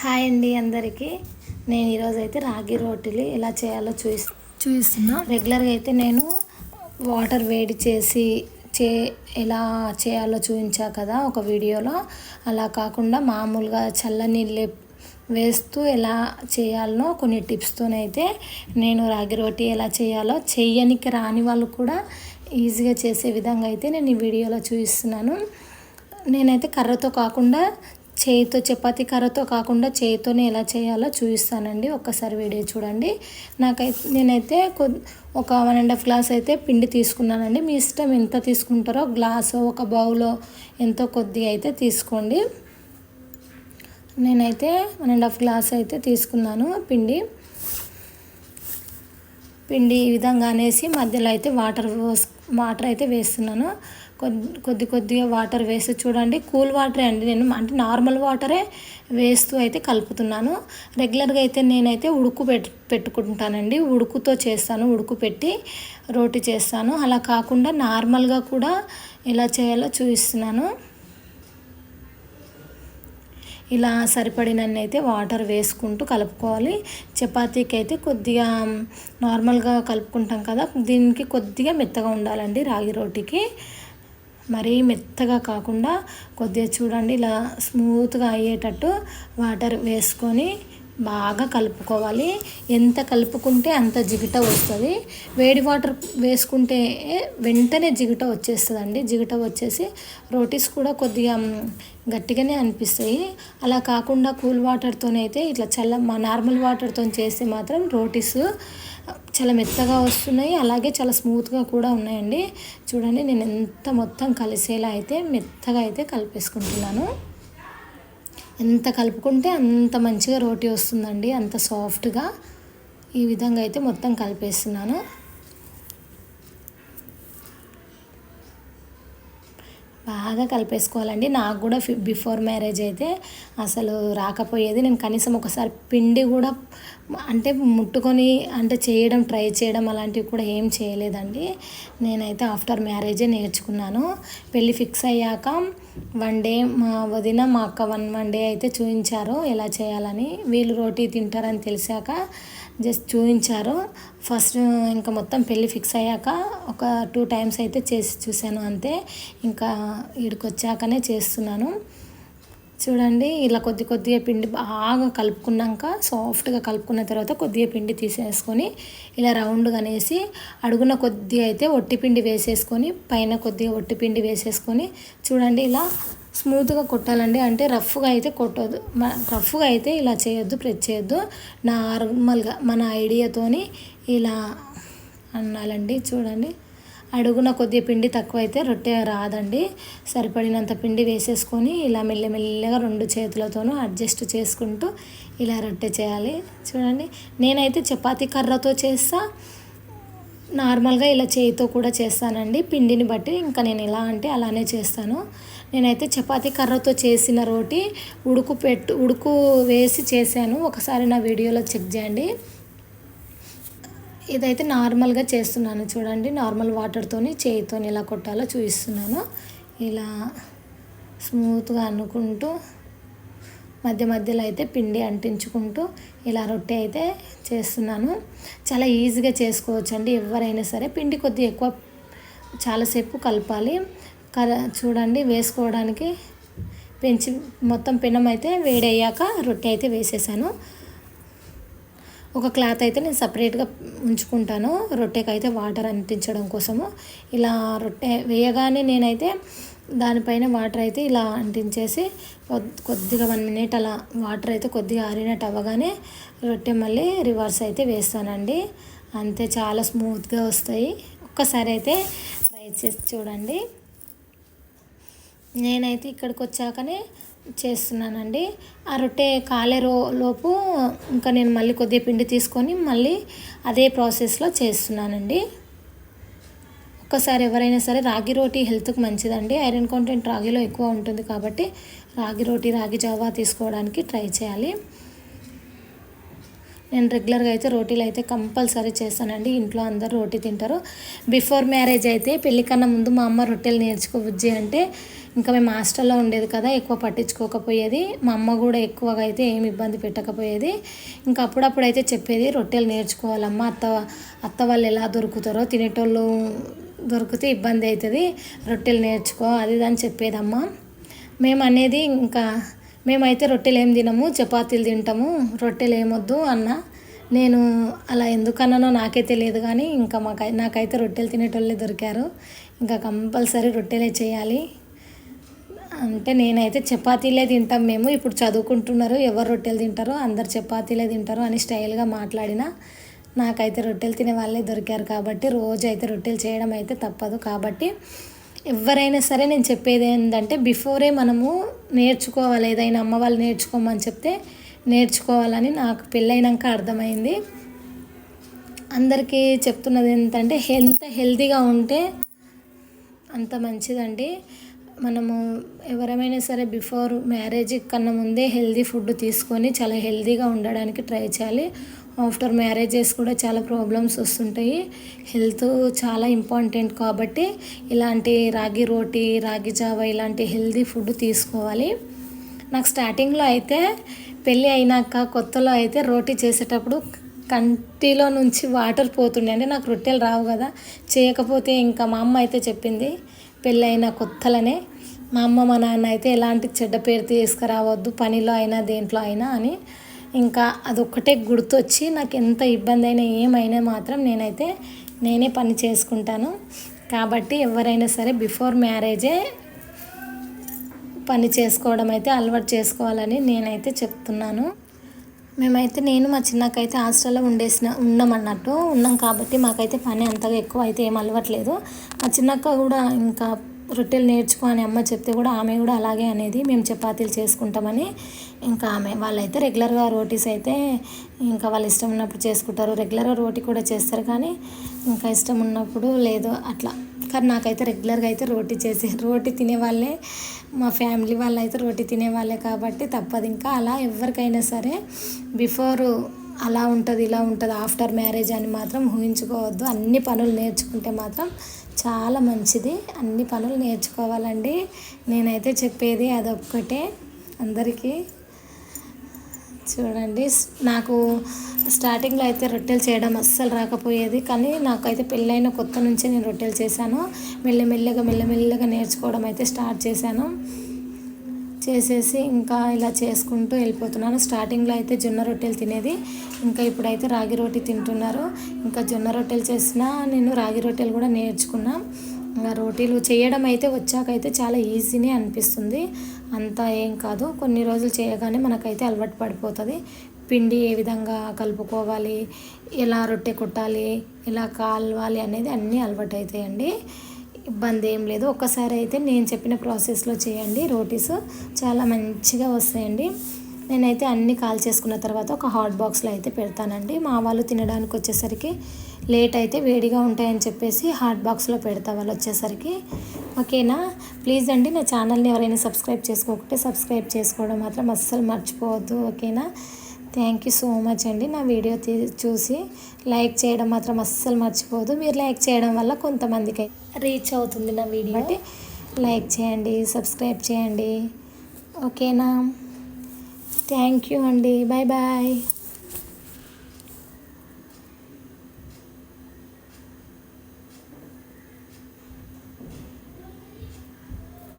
Hi అండి అందరికీ. నేను ఈరోజు అయితే రాగి రోటీలు ఎలా చేయాలో చూసి చూస్తున్నా. రెగ్యులర్గా అయితే నేను వాటర్ వేడి చేసి చే ఎలా చేయాలో చూపించా కదా ఒక వీడియోలో. అలా కాకుండా మామూలుగా చల్లనీళ్ళు వేస్తూ ఎలా చేయాలనో కొన్ని టిప్స్తోనైతే నేను రాగి రోటీ ఎలా చేయాలో చెయ్యనికి రాని వాళ్ళు కూడా ఈజీగా చేసే విధంగా అయితే నేను ఈ వీడియోలో చూపిస్తున్నాను. నేనైతే కర్రతో కాకుండా చేయితో చపాతీ కర్రతో కాకుండా చేయితోనే ఎలా చేయాలో చూపిస్తానండి. ఒక్కసారి వీడియో చూడండి. నాకైతే నేనైతే కొద్ది ఒక వన్ అండ్ హాఫ్ గ్లాస్ అయితే పిండి తీసుకున్నానండి. మీ ఇష్టం ఎంత తీసుకుంటారో గ్లాసు ఒక బౌలో ఎంతో కొద్దిగా అయితే తీసుకోండి. నేనైతే వన్ అండ్ హాఫ్ గ్లాస్ అయితే తీసుకున్నాను పిండి. పిండి ఈ విధంగా అనేసి మధ్యలో అయితే వాటర్ వాటర్ అయితే వేస్తున్నాను. కొద్ది కొద్ది కొద్దిగా వాటర్ వేసి చూడండి. కూల్ వాటరే అండి నేను. అంటే నార్మల్ వాటరే వేస్తూ అయితే కలుపుతున్నాను. రెగ్యులర్గా అయితే నేనైతే ఉడుకు పెట్టు పెట్టుకుంటానండి. ఉడుకుతో చేస్తాను. ఉడుకు పెట్టి రోటి చేస్తాను. అలా కాకుండా నార్మల్గా కూడా ఎలా చేయాలో చూపిస్తున్నాను. ఇలా సరిపడినన్ని అయితే వాటర్ వేసుకుంటూ కలుపుకోవాలి. చపాతీకి అయితే కొద్దిగా నార్మల్గా కలుపుకుంటాం కదా దీనికి కొద్దిగా మెత్తగా ఉండాలండి రాగి రోటికి. మరీ మెత్తగా కాకుండా కొద్దిగా చూడండి ఇలా స్మూత్గా అయ్యేటట్టు వాటర్ వేసుకొని బాగా కలుపుకోవాలి. ఎంత కలుపుకుంటే అంత జిగట వస్తుంది. వేడి వాటర్ వేసుకుంటే వెంటనే జిగట వచ్చేస్తుందండి. జిగట వచ్చేసి రోటీస్ కూడా కొద్దిగా గట్టిగానే అనిపిస్తాయి. అలా కాకుండా కూల్ వాటర్తోనైతే ఇట్లా చల్ల మా నార్మల్ వాటర్తో చేస్తే మాత్రం రోటీస్ చాలా మెత్తగా వస్తున్నాయి. అలాగే చాలా స్మూత్గా కూడా ఉన్నాయండి. చూడండి నేను ఎంత మొత్తం కలిసేలా అయితే మెత్తగా అయితే కలిపేసుకుంటున్నాను. ఎంత కలుపుకుంటే అంత మంచిగా రోటీ వస్తుందండి. అంత సాఫ్ట్గా ఈ విధంగా అయితే మొత్తం కలిపేస్తున్నాను. బాగా కలిపేసుకోవాలండి. నాకు కూడా బిఫోర్ మ్యారేజ్ అయితే అసలు రాకపోయేది. నేను కనీసం ఒకసారి పిండి కూడా అంటే ముట్టుకొని అంటే చేయడం ట్రై చేయడం అలాంటివి కూడా ఏం చేయలేదండి. నేనైతే ఆఫ్టర్ మ్యారేజే నేర్చుకున్నాను. పెళ్ళి ఫిక్స్ అయ్యాక వన్ డే మా వదిన మా అక్క వన్ వన్ డే అయితే చూపించారు ఎలా చేయాలని. వీళ్ళు రోటీ తింటారని తెలిసాక జస్ట్ చూపించారు ఫస్ట్ ఇంకా మొత్తం పెళ్ళి ఫిక్స్ అయ్యాక ఒక టూ టైమ్స్ అయితే చేసి చూశాను అంతే. ఇంకా ఇక్కడికి వచ్చాకనే చేస్తున్నాను. చూడండి ఇలా కొద్ది కొద్దిగా పిండి బాగా కలుపుకున్నాక సాఫ్ట్గా కలుపుకున్న తర్వాత కొద్దిగా పిండి తీసేసుకొని ఇలా రౌండ్గా అనేసి అడుగున కొద్దిగా అయితే ఒట్టి పిండి వేసేసుకొని పైన కొద్దిగా ఒట్టి పిండి వేసేసుకొని చూడండి ఇలా స్మూత్గా కొట్టాలండి. అంటే రఫ్గా అయితే కొట్టదు రఫ్గా అయితే ఇలా చేయొద్దు ప్రెస్ చేయొద్దు. నార్మల్గా మన ఐడియాతోని ఇలా అన్నాలండి. చూడండి. అడుగున కొద్దిగా పిండి తక్కువ అయితే రొట్టె రాదండి. సరిపడినంత పిండి వేసేసుకొని ఇలా మెల్లమెల్లగా రెండు చేతులతోనూ అడ్జస్ట్ చేసుకుంటూ ఇలా రొట్టె చేయాలి. చూడండి నేనైతే చపాతీ కర్రతో చేస్తా. నార్మల్గా ఇలా చేయితో కూడా చేస్తానండి. పిండిని బట్టి ఇంకా నేను ఎలా అంటే అలానే చేస్తాను. నేనైతే చపాతీ కర్రతో చేసిన రోటీ ఉడుకు పెట్టు ఉడుకు వేసి చేశాను. ఒకసారి నా వీడియోలో చెక్ చేయండి. ఇదైతే నార్మల్గా చేస్తున్నాను. చూడండి నార్మల్ వాటర్తోని చేయితో ఎలా కొట్టాలో చూపిస్తున్నాను. ఇలా స్మూత్గా అనుకుంటూ మధ్య మధ్యలో అయితే పిండి అంటించుకుంటూ ఇలా రొట్టె అయితే చేస్తున్నాను. చాలా ఈజీగా చేసుకోవచ్చు అండి ఎవరైనా సరే పిండి కొద్దిగా ఎక్కువ చాలాసేపు కలపాలి. కర చూడండి వేసుకోవడానికి పెంచి మొత్తం పెనం అయితే వేడయ్యాక రొట్టె అయితే వేసేసాను. ఒక క్లాత్ అయితే నేను సపరేట్గా ఉంచుకుంటాను. రొట్టెకి అయితే వాటర్ అంటించడం కోసము. ఇలా రొట్టె వేయగానే నేనైతే దానిపైన వాటర్ అయితే ఇలా అంటించేసి కొద్దిగా వన్ మినిట్ అలా వాటర్ అయితే కొద్దిగా ఆరినట్టు అవ్వగానే రొట్టె మళ్ళీ రివర్స్ అయితే వేస్తానండి. అంతే చాలా స్మూత్గా వస్తాయి. ఒక్కసారి అయితే ట్రై చేసి చూడండి. నేనైతే ఇక్కడికి వచ్చాకనే చేస్తున్నానండి. ఆ రొట్టె కాలే రో లోపు ఇంకా నేను మళ్ళీ కొద్దిగా పిండి తీసుకొని మళ్ళీ అదే ప్రాసెస్లో చేస్తున్నానండి. ఒక్కసారి ఎవరైనా సరే రాగి రోటీ హెల్త్కి మంచిదండి. ఐరన్ కాంటెంట్ రాగిలో ఎక్కువ ఉంటుంది కాబట్టి రాగి రోటీ రాగి జావా తీసుకోవడానికి ట్రై చేయాలి. నేను రెగ్యులర్గా అయితే రోటీలు అయితే కంపల్సరీ చేస్తానండి. ఇంట్లో అందరు రోటీ తింటారు. బిఫోర్ మ్యారేజ్ అయితే పెళ్ళికన్నా ముందు మా అమ్మ రొట్టెలు నేర్చుకోవద్ది అంటే ఇంకా మేము హాస్టల్లో ఉండేది కదా ఎక్కువ పట్టించుకోకపోయేది. మా అమ్మ కూడా ఎక్కువగా అయితే ఏమి ఇబ్బంది పెట్టకపోయేది. ఇంకా అప్పుడప్పుడు అయితే చెప్పేది రొట్టెలు నేర్చుకోవాలమ్మా అత్త అత్త వాళ్ళు ఎలా దొరుకుతారో తినేటోళ్ళు దొరికితే ఇబ్బంది అవుతుంది రొట్టెలు నేర్చుకో అది అని చెప్పేదమ్మా. మేము అనేది ఇంకా మేమైతే రొట్టెలు ఏం తినము చపాతీలు తింటాము రొట్టెలు ఏమొద్దు అన్న నేను అలా ఎందుకన్నానో నాకే తెలియదు కానీ ఇంకా మాకై నాకైతే రొట్టెలు తినేటోళ్ళే దొరికారు. ఇంకా కంపల్సరీ రొట్టెలే చేయాలి. అంటే నేనైతే చపాతీలే తింటాం మేము. ఇప్పుడు చదువుకుంటున్నారు ఎవరు రొట్టెలు తింటారో అందరు చపాతీలే తింటారు అని స్టైల్గా మాట్లాడిన నాకైతే రొట్టెలు తినే వాళ్ళే దొరికారు కాబట్టి రోజు అయితే రొట్టెలు చేయడం అయితే తప్పదు. కాబట్టి ఎవరైనా సరే నేను చెప్పేది ఏంటంటే బిఫోరే మనము నేర్చుకోవాలి. ఏదైనా అమ్మ వాళ్ళు నేర్చుకోమని చెప్తే నేర్చుకోవాలని నాకు పెళ్ళైనాక అర్థమైంది. అందరికీ చెప్తున్నది ఏంటంటే హెల్త్ హెల్తీగా ఉంటే అంత మంచిదండి. మనము ఎవరైనా సరే బిఫోర్ మ్యారేజ్ కన్నా ముందే హెల్దీ ఫుడ్ తీసుకొని చాలా హెల్దీగా ఉండడానికి ట్రై చేయాలి. ఆఫ్టర్ మ్యారేజెస్ కూడా చాలా ప్రాబ్లమ్స్ వస్తుంటాయి. హెల్త్ చాలా ఇంపార్టెంట్ కాబట్టి ఇలాంటి రాగి రోటీ రాగి జావ ఇలాంటి హెల్దీ ఫుడ్ తీసుకోవాలి. నాకు స్టార్టింగ్లో అయితే పెళ్ళి అయినాక కొత్తలో అయితే రోటీ చేసేటప్పుడు కంటిలో నుంచి వాటర్ పోతుండే. అంటే నాకు రొట్టెలు రావు కదా. చేయకపోతే ఇంకా మా అమ్మ అయితే చెప్పింది పెళ్ళైన కొత్తలనే మా అమ్మ మా నాన్న అయితే ఎలాంటి చెడ్డ పేరు తీసుకురావద్దు పనిలో అయినా దేంట్లో అయినా అని ఇంకా అదొక్కటే గుర్తొచ్చి నాకు ఎంత ఇబ్బంది అయినా ఏమైనా మాత్రం నేనైతే నేనే పని చేసుకుంటాను. కాబట్టి ఎవరైనా సరే బిఫోర్ మ్యారేజే పని చేసుకోవడం అయితే అలవాటు చేసుకోవాలని నేనైతే చెప్తున్నాను. మేమైతే నేను మా చిన్నకైతే హాస్టల్లో ఉండేసిన ఉన్నాం అన్నట్టు ఉన్నాం కాబట్టి మాకైతే పని అంతగా ఎక్కువ అయితే ఏం అలవట్లేదు. మా చిన్నక్క కూడా ఇంకా రొట్టెలు నేర్చుకో అని అమ్మ చెప్తే కూడా ఆమె కూడా అలాగే అనేది మేము చపాతీలు చేసుకుంటామని ఇంకా ఆమె వాళ్ళైతే రెగ్యులర్గా రోటీస్ అయితే ఇంకా వాళ్ళు ఇష్టం ఉన్నప్పుడు చేసుకుంటారు. రెగ్యులర్గా రోటీ కూడా చేస్తారు కానీ ఇంకా ఇష్టం ఉన్నప్పుడు లేదు అట్లా. కానీ నాకైతే రెగ్యులర్గా అయితే రోటీ చేసే రోటీ తినేవాళ్ళే. మా ఫ్యామిలీ వాళ్ళు అయితే రోటీ తినేవాళ్ళే కాబట్టి తప్పదు. ఇంకా అలా ఎవరికైనా సరే బిఫోర్ అలా ఉంటుంది ఇలా ఉంటుంది ఆఫ్టర్ మ్యారేజ్ అని మాత్రం ఊహించుకోవద్దు. అన్ని పనులు నేర్చుకుంటే మాత్రం చాలా మంచిది. అన్ని పనులు నేర్చుకోవాలండి. నేనైతే చెప్పేది అదొక్కటే. అందరికీ చూడండి నాకు స్టార్టింగ్లో అయితే రొట్టెలు చేయడం అస్సలు రాకపోయేది. కానీ నాకైతే పెళ్ళైన కొత్త నుంచే నేను రొట్టెలు చేశాను. మెల్లమెల్లగా మెల్లమెల్లగా నేర్చుకోవడం అయితే స్టార్ట్ చేశాను. చేసేసి ఇంకా ఇలా చేసుకుంటూ వెళ్ళిపోతున్నాను. స్టార్టింగ్లో అయితే జొన్న రొట్టెలు తినేది. ఇంకా ఇప్పుడైతే రాగి రొట్టె తింటున్నారు. ఇంకా జొన్న రొట్టెలు చేసినా నేను రాగి రొట్టెలు కూడా నేర్చుకున్నా. ఇంకా రోటీలు చేయడం అయితే వచ్చాకైతే చాలా ఈజీనే అనిపిస్తుంది. అంతా ఏం కాదు. కొన్ని రోజులు చేయగానే మనకైతే అలవాటు పడిపోతుంది. పిండి ఏ విధంగా కలుపుకోవాలి ఎలా రొట్టె కొట్టాలి ఎలా కాలవాలి అనేది అన్నీ అలవాటు అవుతాయండి ఇబ్బంది ఏం లేదు. ఒక్కసారి అయితే నేను చెప్పిన ప్రాసెస్లో చేయండి. రోటీస్ చాలా మంచిగా వస్తాయండి. నేనైతే అన్ని కాల్ చేసుకున్న తర్వాత ఒక హాట్ బాక్స్లో అయితే పెడతానండి. మా వాళ్ళు తినడానికి వచ్చేసరికి లేట్ అయితే వేడిగా ఉంటాయని చెప్పేసి హాట్ బాక్స్లో పెడతా వాళ్ళు వచ్చేసరికి. ఓకేనా? ప్లీజ్ అండి నా ఛానల్ని ఎవరైనా సబ్స్క్రైబ్ చేసుకోకుంటే సబ్స్క్రైబ్ చేసుకోవడం మాత్రం అస్సలు మర్చిపోవద్దు. ఓకేనా? థ్యాంక్ యూ సో మచ్ అండి. నా వీడియో చూసి లైక్ చేయడం మాత్రం అస్సలు మర్చిపోదు మీరు లైక్ చేయడం వల్ల కొంతమందికి రీచ్ అవుతుంది నా వీడియో. బట్టి లైక్ చేయండి సబ్స్క్రైబ్ చేయండి. ఓకేనా? థ్యాంక్ యూ అండి. Bye bye